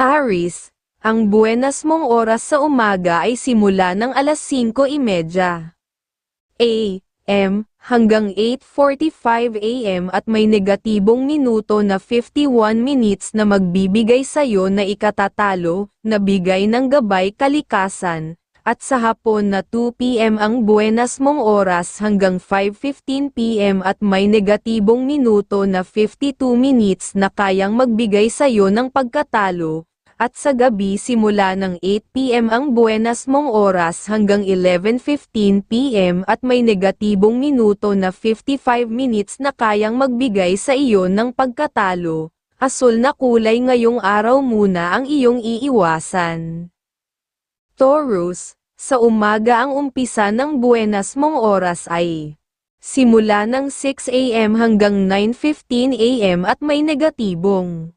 Aris, ang buenas mong oras sa umaga ay simula ng alas 5.30 a.m. hanggang 8.45 a.m. at may negatibong minuto na 51 minutes na magbibigay sa'yo na ikatatalo, na bigay ng gabay kalikasan, at sa hapon na 2 p.m. ang buenas mong oras hanggang 5.15 p.m. at may negatibong minuto na 52 minutes na kayang magbigay sa'yo ng pagkatalo, at sa gabi simula ng 8pm ang buenas mong oras hanggang 11.15pm at may negatibong minuto na 55 minutes na kayang magbigay sa iyo ng pagkatalo. Asul na kulay ngayong araw muna ang iyong iiwasan. Taurus, sa umaga ang umpisa ng buenas mong oras ay simula ng 6am hanggang 9.15am at may negatibong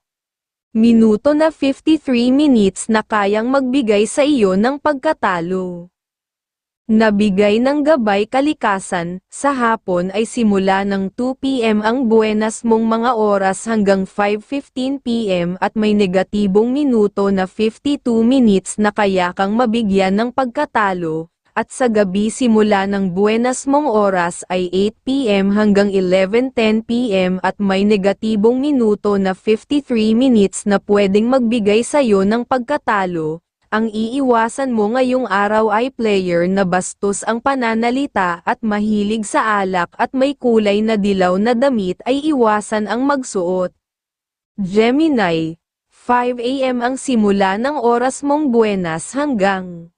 minuto na 53 minutes na kayang magbigay sa iyo ng pagkatalo. Nabigay ng gabay kalikasan, sa hapon ay simula ng 2pm ang buenas mong mga oras hanggang 5.15pm at may negatibong minuto na 52 minutes na kaya kang mabigyan ng pagkatalo, at sa gabi simula ng buenas mong oras ay 8pm hanggang 11.10pm at may negatibong minuto na 53 minutes na pwedeng magbigay sa'yo ng pagkatalo. Ang iiwasan mo ngayong araw ay player na bastos ang pananalita at mahilig sa alak at may kulay na dilaw na damit ay iwasan ang magsuot. Gemini, 5am ang simula ng oras mong buenas hanggang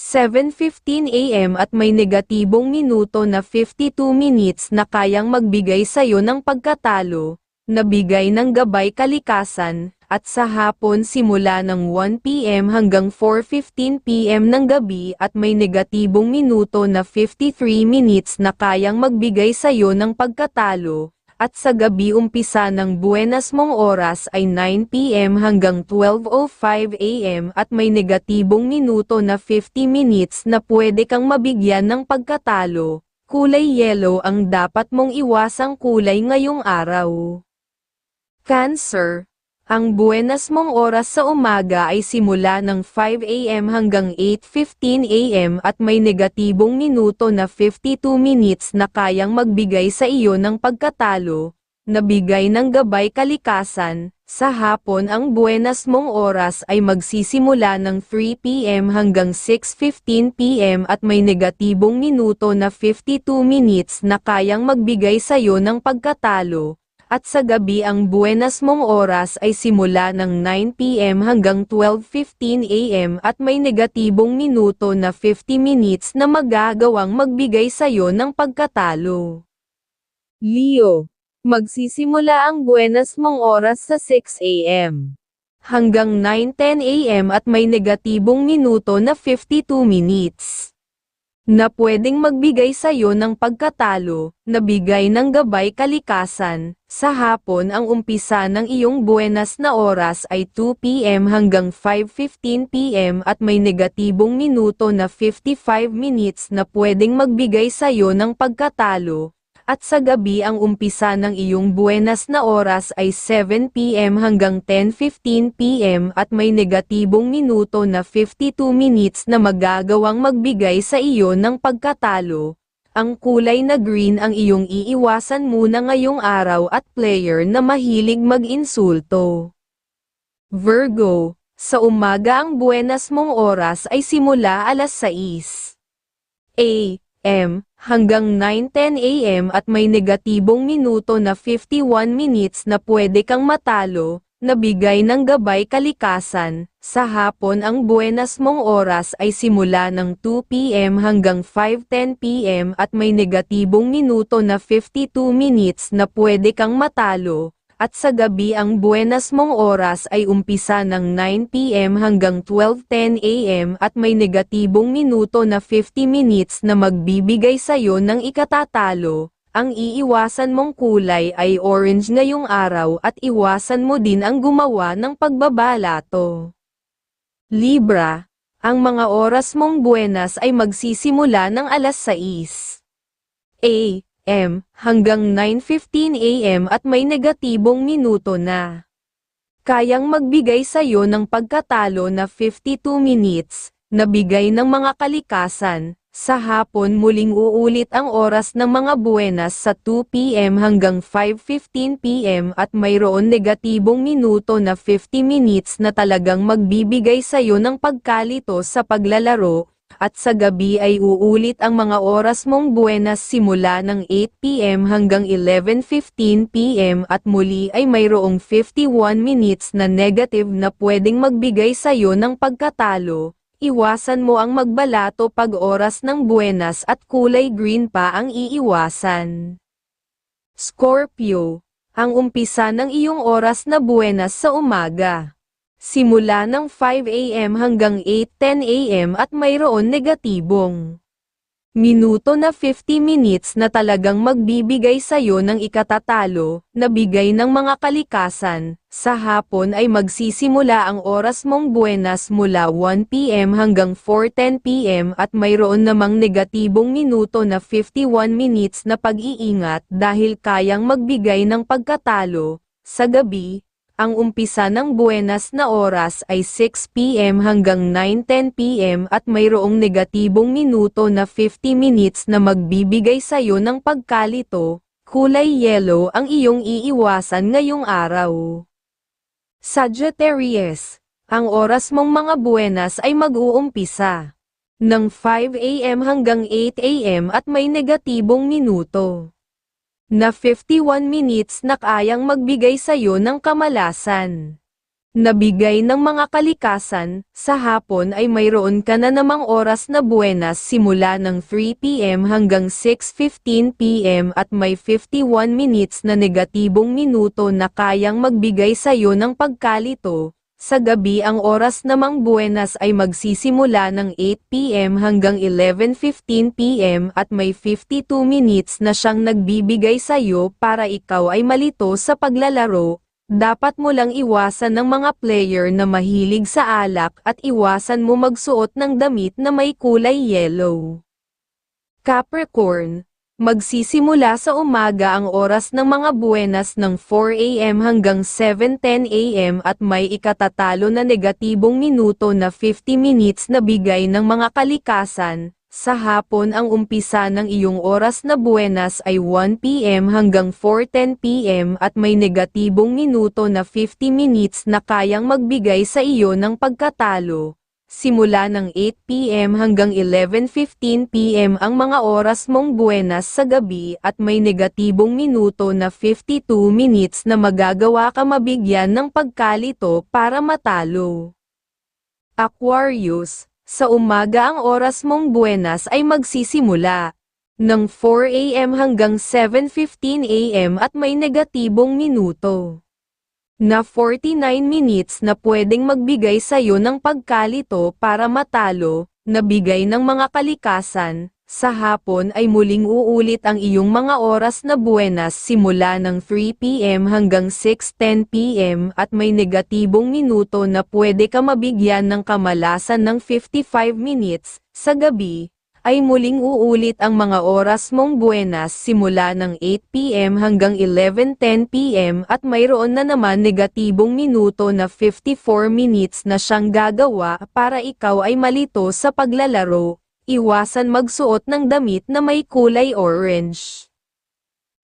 7.15 a.m. at may negatibong minuto na 52 minutes na kayang magbigay sa'yo ng pagkatalo, nabigay ng gabay kalikasan, at sa hapon simula ng 1 p.m. hanggang 4.15 p.m. ng gabi at may negatibong minuto na 53 minutes na kayang magbigay sa'yo ng pagkatalo, at sa gabi umpisa ng buenas mong oras ay 9pm hanggang 12.05 am at may negatibong minuto na 50 minutes na pwede kang mabigyan ng pagkatalo. Kulay yellow ang dapat mong iwasang kulay ngayong araw. Cancer ang buenas mong oras sa umaga ay simula ng 5 a.m. hanggang 8.15 a.m. at may negatibong minuto na 52 minutes na kayang magbigay sa iyo ng pagkatalo, nabigay ng gabay kalikasan, sa hapon ang buenas mong oras ay magsisimula ng 3 p.m. hanggang 6.15 p.m. at may negatibong minuto na 52 minutes na kayang magbigay sa iyo ng pagkatalo at sa gabi ang buenas mong oras ay simula ng 9pm hanggang 12.15 am at may negatibong minuto na 50 minutes na magagawang magbigay sa'yo ng pagkatalo. Leo, magsisimula ang buenas mong oras sa 6am hanggang 9.10 am at may negatibong minuto na 52 minutes na pwedeng magbigay sa'yo ng pagkatalo, nabigay ng gabay kalikasan, sa hapon ang umpisa ng iyong buenas na oras ay 2pm hanggang 5.15pm at may negatibong minuto na 55 minutes na pwedeng magbigay sa'yo ng pagkatalo, at sa gabi ang umpisa ng iyong buenas na oras ay 7pm hanggang 10.15pm at may negatibong minuto na 52 minutes na magagawang magbigay sa iyo ng pagkatalo. Ang kulay na green ang iyong iiwasan muna ngayong araw at player na mahilig mag-insulto. Virgo, sa umaga ang buenas mong oras ay simula alas 6 a.m hanggang 9.10 am at may negatibong minuto na 51 minutes na pwede kang matalo, nabigay ng gabay kalikasan, sa hapon ang buenas mong oras ay simula ng 2pm hanggang 5.10pm at may negatibong minuto na 52 minutes na pwede kang matalo, at sa gabi ang buenas mong oras ay umpisa ng 9pm hanggang 12.10 am at may negatibong minuto na 50 minutes na magbibigay sa'yo ng ikatatalo. Ang iiwasan mong kulay ay orange ngayong araw at iwasan mo din ang gumawa ng pagbabalato. Libra, ang mga oras mong buenas ay magsisimula ng alas 6 a m hanggang 9.15 am at may negatibong minuto na. Kayang magbigay sa'yo ng pagkatalo na 52 minutes, na bigay ng mga kalikasan, sa hapon muling uulit ang oras ng mga buwenas sa 2pm hanggang 5.15pm at mayroon negatibong minuto na 50 minutes na talagang magbibigay sa'yo ng pagkalito sa paglalaro, at sa gabi ay uulit ang mga oras mong buwenas simula ng 8pm hanggang 11.15pm at muli ay mayroong 51 minutes na negative na pwedeng magbigay sa'yo ng pagkatalo iwasan mo ang magbalato pag oras ng buenas at kulay green pa ang iiwasan. Scorpio, ang umpisa ng iyong oras na buenas sa umaga. Simula ng 5 a.m. hanggang 8.10 a.m. at mayroon negatibong minuto na 50 minutes na talagang magbibigay sa'yo ng ikatatalo, na bigay ng mga kalikasan, sa hapon ay magsisimula ang oras mong buenas mula 1pm hanggang 4.10pm at mayroon namang negatibong minuto na 51 minutes na pag-iingat dahil kayang magbigay ng pagkatalo, sa gabi, ang umpisa ng buenas na oras ay 6pm hanggang 9.10pm at mayroong negatibong minuto na 50 minutes na magbibigay sa'yo ng pagkalito, kulay yellow ang iyong iiwasan ngayong araw. Sagittarius, ang oras mong mga buenas ay mag-uumpisa ng 5am hanggang 8am at may negatibong minuto na 51 minutes na kayang magbigay sa'yo ng kamalasan. Nabigay ng mga kalikasan, sa hapon ay mayroon ka na namang oras na buenas simula ng 3pm hanggang 6.15pm at may 51 minutes na negatibong minuto na kayang magbigay sa'yo ng pagkalito, sa gabi ang oras namang buenas ay magsisimula ng 8pm hanggang 11.15pm at may 52 minutes na siyang nagbibigay sa'yo para ikaw ay malito sa paglalaro. Dapat mo lang iwasan ng mga player na mahilig sa alak at iwasan mo magsuot ng damit na may kulay yellow. Capricorn, Magsisimula sa umaga ang oras ng mga buenas ng 4am hanggang 7.10am at may ikatatalo na negatibong minuto na 50 minutes na bigay ng mga kalikasan. Sa hapon ang umpisa ng iyong oras na buenas ay 1pm hanggang 4.10pm at may negatibong minuto na 50 minutes na kayang magbigay sa iyo ng pagkatalo. Simula ng 8pm hanggang 11.15pm ang mga oras mong buenas sa gabi at may negatibong minuto na 52 minutes na magagawa ka mabigyan ng pagkalito para matalo. Aquarius, sa umaga ang oras mong buenas ay magsisimula ng 4am hanggang 7.15am at may negatibong minuto na 49 minutes na pwedeng magbigay sa'yo ng pagkalito para matalo, na bigay ng mga kalikasan, sa hapon ay muling uulit ang iyong mga oras na buenas simula ng 3pm hanggang 6.10pm at may negatibong minuto na pwede ka mabigyan ng kamalasan ng 55 minutes, sa gabi, ay muling uulit ang mga oras mong buenas simula ng 8pm hanggang 11.10pm at mayroon na naman negatibong minuto na 54 minutes na siyang gagawa para ikaw ay malito sa paglalaro, iwasan magsuot ng damit na may kulay orange.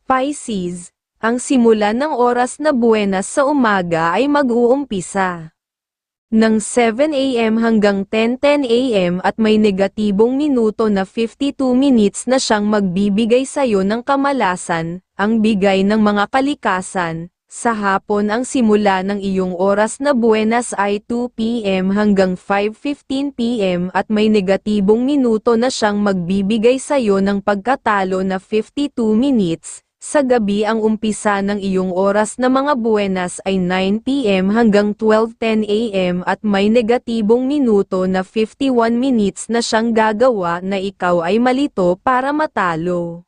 Pisces, ang simula ng oras na buenas sa umaga ay mag-uumpisa ng 7am hanggang 10.10am at may negatibong minuto na 52 minutes na siyang magbibigay sa'yo ng kamalasan, ang bigay ng mga kalikasan. Sa hapon ang simula ng iyong oras na buenas ay 2pm hanggang 5.15pm at may negatibong minuto na siyang magbibigay sa'yo ng pagkatalo na 52 minutes, sa gabi ang umpisa ng iyong oras na mga buenas ay 9pm hanggang 12.10am at may negatibong minuto na 51 minutes na siyang gagawa na ikaw ay malito para matalo.